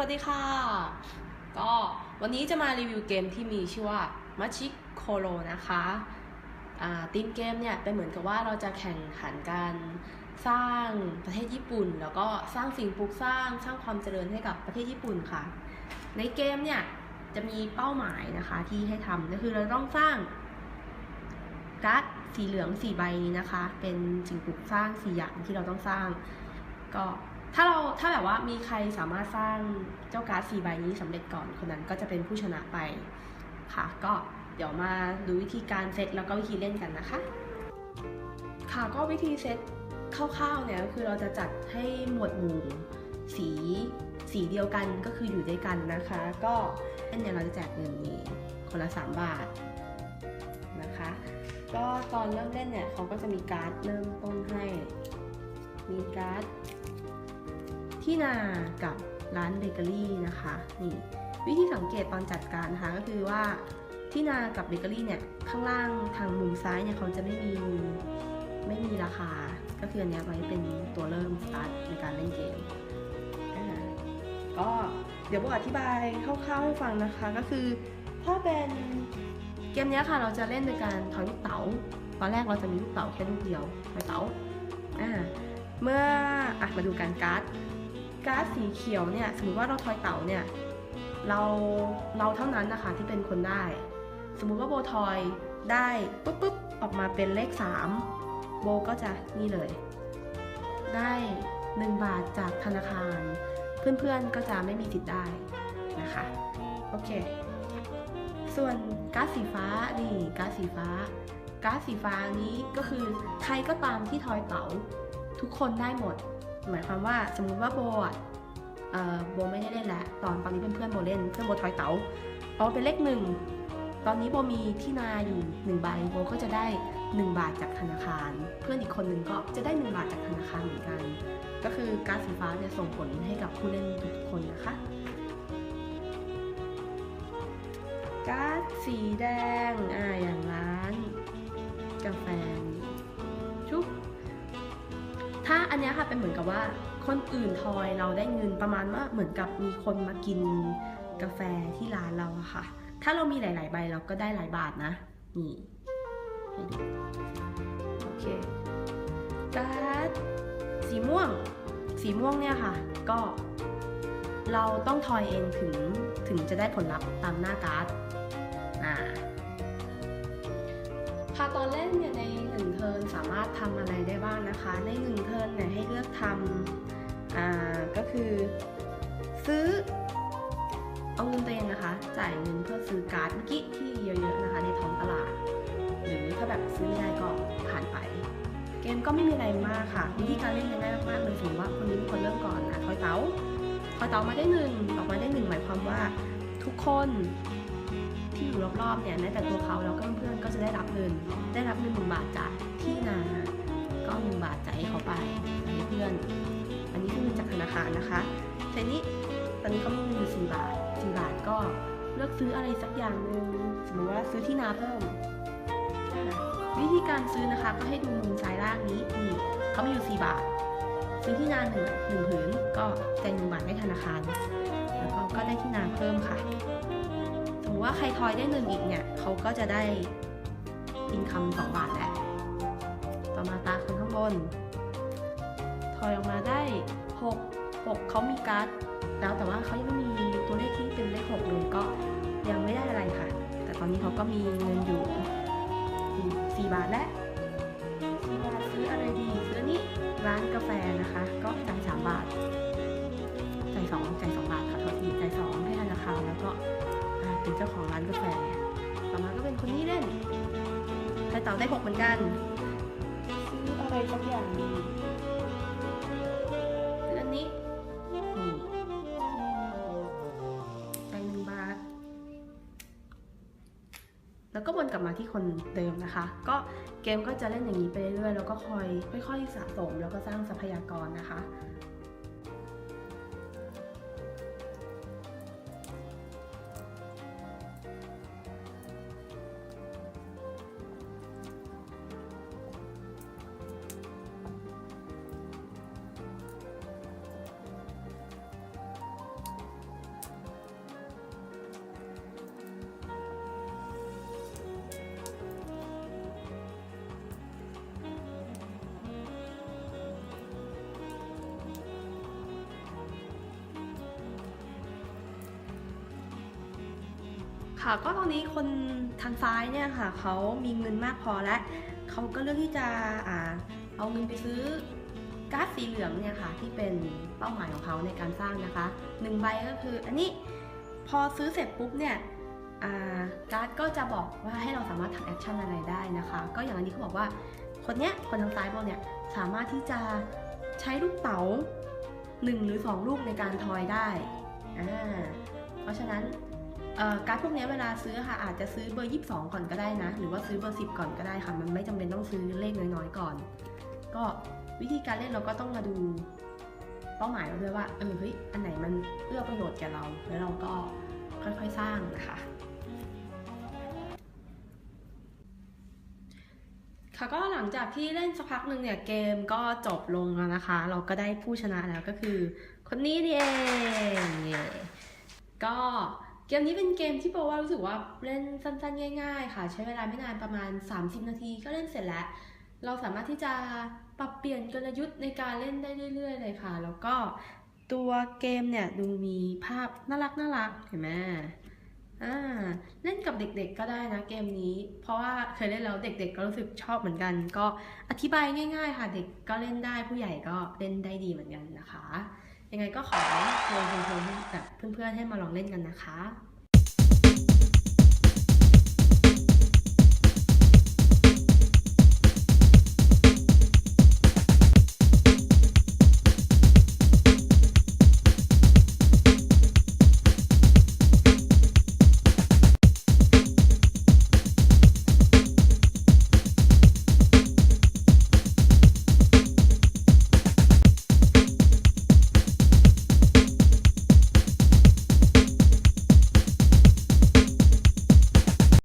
วัสดีค่ะ ก็วันนี้จะมารีวิวเกมที่มีชื่อว่ามัชิโคโ o นะคะอ่าทีมเกมเนี่ยเป็นเหมือนกับว่าเราจะแข่งขันการสร้างประเทศญี่ปุ่น แล้วก็สร้างสิ่งปลูกสร้างสร้างความเจริญให้กับประเทศญี่ปุ่นค่ะ ในเกมเนี่ยจะมีเป้าหมายนะคะที่ให้ทำก็คือเราต้องสร้างการ์ดสีเหลืองสีใบนี้นะคะ เป็นสิ่งปลูกสร้างสี่อย่างที่เราต้องสร้างก็ ถ้าเราถ้าแบบว่ามีใครสามารถสร้างเจ้าการ์ดสี่ใบนี้สำเร็จก่อนคนนั้นก็จะเป็นผู้ชนะไปค่ะ ก็เดี๋ยวมาดูวิธีการเซตแล้วก็วิธีเล่นกันนะคะ ค่ะก็วิธีเซตคร่าวๆเนี่ยก็คือเราจะจัดให้หมวดหมู่สีสีเดียวกันก็คืออยู่ด้วยกันนะคะ ก็เล่นเนี่ยเราจะแจกเงินนี้คนละ 3 บาทนะคะ ก็ตอนเริ่มเล่นเนี่ยเขาก็จะมีการ์ดเริ่มต้นให้ มีการ์ด ที่นากับร้านเบเกอรี่นะคะนี่วิธีสังเกตตอนจัดการนะคะก็คือว่าที่นากับเบเกอรี่เนี่ยข้างล่างทางมุมซ้ายเนี่ยเขาจะไม่มีไม่มีราคา ก็คืออันนี้ไว้เป็นตัวเริ่มสตาร์ทในการเล่นเกมอ่าก็เดี๋ยวโบอธิบายคร่าวๆให้ฟังนะคะก็คือถ้าเป็นเกมนี้ค่ะเราจะเล่นโดยการถอยลูกเต๋าตอนแรกเราจะมีลูกเต๋าแค่ลูกเดียวถอยเต๋าอ่าเมื่ออะมาดูการการ์ด การ์ดสีเขียวเนี่ยสมมติว่าเราทอยเต๋าเนี่ยเราเราเท่านั้นนะคะที่เป็นคนได้ สมมุติว่าโบทอยได้ปุ๊บปุ๊บออกมาเป็นเลข 3 โบก็จะนี่เลย ได้ 1 บาทจากธนาคาร เพื่อนๆก็จะไม่มีสิทธิ์ได้นะคะ โอเค ส่วนการ์ดสีฟ้านี่การ์ดสีฟ้าการ์ดสีฟ้านี้ก็คือใครก็ตามที่ทอยเต๋าทุกคนได้หมด หมายความว่าสมมุติว่าโบอะโบไม่ได้เล่นแล้วตอนตอนนี้เป็นเพื่อนโบเล่นเพื่อนโบทอยเต๋าเพราเป็นเลขหนึ่งตอนนี้โบมีที่นาอยู่หนึ่งใบโบก็จะได้ 1 บาทจากธนาคาร เพื่อนอีกคนหนึ่งก็จะได้ 1 บาทจากธนาคารเหมือนกัน ก็คือการดสีฟ้าเนี่ยส่งผลให้กับผู้เล่นทุกคนนะคะ การ์ดสีแดงอ่าอย่างร้านกาแฟ ถ้าอันนี้ค่ะเป็นเหมือนกับว่าคนอื่นทอยเราได้เงินประมาณว่าเหมือนกับมีคนมากินกาแฟที่ร้านเราอะค่ะ ถ้าเรามีหลาย ๆ ใบเราก็ได้หลายบาทนะ นี่ให้ดูโอเคการ์ดสีม่วง สีม่วงเนี่ยค่ะ ก็เราต้องทอยเองถึงถึงจะได้ผลลัพธ์ตามหน้าการ์ดอ่า ค่ะตอนเล่นเนี่ยในหนึ่งเทิร์นสามารถทำอะไรได้บ้างนะคะ ในหนึ่งเทิร์นเนี่ยให้เลือกทำอ่าก็คือ ซื้อ เอาเงินตัวเองนะคะ จ่ายเงินเพื่อซื้อการ์ดเมื่อกี้ที่เยอะๆนะคะในท้องตลาด หรือถ้าแบบซื้อไม่ได้ก็ผ่านไป เกมก็ไม่มีอะไรมากค่ะวิธีการเล่นง่ายมากๆเลยสมมติว่าคนนี้เป็นคนเริ่มก่อนนะทอยเต๋าทอยเต๋ามาได้หนึ่งออกมาได้หนึ่งหมายความว่าทุกคน ที่อยู่รอบๆเนี่ยแม้แต่ตัวเขาแล้วก็เพื่อนๆก็จะได้รับเงิน ได้รับเงินหนึ่งบาทจากที่นาก็หนึ่งบาทจ่ายให้เขาไปให้เพื่อน อันนี้คือเงินจากธนาคารนะคะทีนี้ตอนนี้เขามีเงินอยู่สี่บาทสี่บาทก็เลือกซื้ออะไรสักอย่างหนึ่งสมมติว่าซื้อที่นาเพิ่มวิธีการซื้อนะคะก็ให้ดูมุมซ้ายล่างนี้นี่เขามีอยู่สี่บาท ซื้อที่นาหนึ่งหนึ่งผืนก็จ่ายหนึ่งบาทให้ธนาคาร แล้วก็ได้ที่นาเพิ่มค่ะ ติว่าใครทอยได้หนึ่งอีกเนี่ยเขาก็จะได้อินคัมสองบาทแหละต่อมาตาคนข้างบน ทอยออกมาได้หกหกเขามีการ์ดแล้วแต่ว่าเขายังไม่มีตัวเลขที่เป็นเลขหกเลยก็ยังไม่ได้อะไรค่ะ แต่ตอนนี้เขาก็มีเงินอยู่สี่บาทและสี่บาทซื้ออะไรดีซื้อนนี้ร้านกาแฟนะคะ ก็จ่ายสามบาทจ่ายสองจ่ายสองบาทค่ะทษทีจ่ายสองให้ธนาคารแล้วก็ เป็นเจ้าของร้านกาแฟต่อมาก็เป็นคนนี้เล่นไทยเต่าได้หกเหมือนกัน ซื้ออะไรสักอย่างดีซื้ออันนี้ นี่ใจหนึ่งบาท แล้วก็วนกลับมาที่คนเดิมนะคะ ก็เกมก็จะเล่นอย่างนี้ไปเรื่อยๆ แล้วก็คอยค่อยๆสะสม แล้วก็สร้างทรัพยากรนะคะ ค่ะก็ตอนนี้คนทางซ้ายเนี่ยค่ะเขามีเงินมากพอแล้วเขาก็เลือกที่จะอ่าเอาเงินไปซื้อการ์ดสีเหลืองเนี่ยค่ะที่เป็นเป้าหมายของเขาในการสร้างนะคะหนึ่งใบก็คืออันนี้พอซื้อเสร็จปุ๊บเนี่ยอ่าการ์ดก็จะบอกว่าให้เราสามารถทำแอคชั่นอะไรได้นะคะ ก็อย่างอันนี้เขาบอกว่าคนเนี้ยคนทางซ้ายเราเนี่ยสามารถที่จะใช้ลูกเต๋าหนึ่งหรือสองลูกในการทอยได้ เพราะฉะนั้น การ์ดพวกนี้เวลาซื้อค่ะอาจจะซื้อเบอร์ 22 ก่อนก็ได้นะ หรือว่าซื้อเบอร์ 10 ก่อนก็ได้ค่ะ มันไม่จำเป็นต้องซื้อเลขน้อยๆก่อน ก็วิธีการเล่นเราก็ต้องมาดูเป้าหมายเราด้วยว่าเออเฮ้ยอันไหนมันเอื้อประโยชน์แก่เรา แล้วเราก็ค่อยๆสร้างนะคะค่ะก็หลังจากที่เล่นสักพักหนึ่งเนี่ยเกมก็จบลงแล้วนะคะ เราก็ได้ผู้ชนะแล้วก็คือ คนนี้นี่เอง ก็ เกมนี้เป็นเกมที่โบว่ารู้สึกว่าเล่นสั้นๆ ง่าย ๆ ค่ะ ใช้เวลาไม่นานประมาณ 30 นาทีก็เล่นเสร็จแล้ว เราสามารถที่จะปรับเปลี่ยนกลยุทธ์ในการเล่นได้เรื่อย ๆ เลยค่ะ แล้วก็ตัวเกมเนี่ยดูมีภาพน่ารักน่ารักเห็นไหมอ่าเล่นกับเด็กๆก็ได้นะเกมนี้ เพราะว่าเคยเล่นแล้วเด็ก ๆ ก็รู้สึกชอบเหมือนกัน ก็อธิบายง่าย ๆ ค่ะเด็กก็เล่นได้ผู้ใหญ่ก็เล่นได้ดีเหมือนกันนะคะ ยังไงก็ขอเชิญชวนแบบเพื่อนๆให้มาลองเล่นกันนะคะ